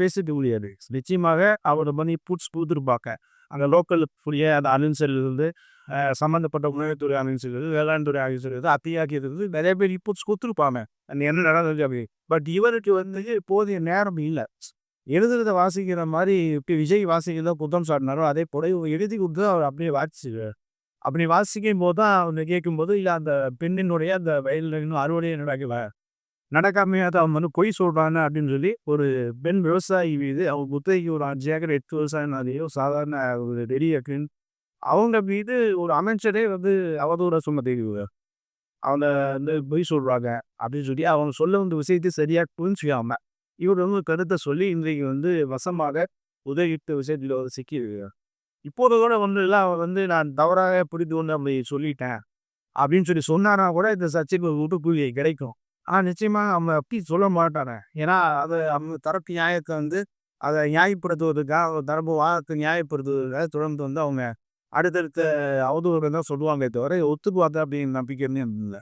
பேசிக்க முடியாது. நிச்சயமாக அவரை பண்ணி புட்ஸ் கொடுத்துருப்பாங்க. அங்கே லோக்கல் புரிய அந்த அனுசரிலிருந்து சம்மந்தப்பட்ட உணவுத்துறை அமைச்சர்கள் வேளாண் துறை அமைச்சர்கள் அத்தியாக்கியது நிறைய பேர் இன்புட்ஸ் கொடுத்துருப்பாங்க. அந்த என்ன நடந்தது அப்படி பட் இவருக்கு வந்து போதிய நேரம் இல்லை. எழுதுறத வாசிக்கிற மாதிரி இப்போ விஜய் வாசிக்கிறத குத்தம் சாட்டினாரோ அதே போல எழுதி கொடுத்து அவர் அப்படியே வாசிச்சு அப்படி வாசிக்கும் போது தான் அவங்க கேட்கும்போது இல்லை அந்த பெண்ணினுடைய அந்த வயலில் இன்னும் அறுவடையே நடக்கல. நடக்காமையா தான் அவன் வந்து பொய் சொல்கிறாங்க அப்படின்னு சொல்லி ஒரு பெண் விவசாயி மீது அவங்க குத்தகைக்கு ஒரு அஞ்சு ஏக்கர் எட்டு விவசாயம் சாதாரண ஒரு ரெடியாக்குன்னு அவங்க மீது ஒரு அமைச்சரே வந்து அவதூற சுமத்திக்குவாங்க அவங்க வந்து பொய் சொல்கிறாங்க அப்படின்னு சொல்லி அவங்க சொல்ல வந்த விஷயத்தை சரியாக புரிஞ்சுக்காம இவர் வந்து கருத்தை சொல்லி இன்றைக்கு வந்து வசமாக உதவிட்டு விஷயத்தில் வந்து சிக்கி இப்போது கூட வந்து எல்லாம் வந்து நான் தவறாக புரிந்து கொண்டு அப்படி சொல்லிட்டேன் அப்படின்னு சொல்லி சொன்னாரா கூட இந்த சர்ச்சைக்கு ஒரு விட்டுக்குள்ளி கிடைக்கும். ஆனால் நிச்சயமாக அவங்க அப்படி சொல்ல மாட்டானே ஏன்னா அதை அவங்க தரப்பு நியாயத்தை வந்து அதை நியாயப்படுத்துவதற்காக அவங்க தரப்பு வாதத்தை நியாயப்படுத்துவதற்காக தொடர்ந்து வந்து அவங்க அடுத்தடுத்த அவதூறு தான் சொல்லுவாங்களே தவிர ஒத்துக்குவாங்க அப்படின்னு நம்பிக்கைன்னு இல்லை.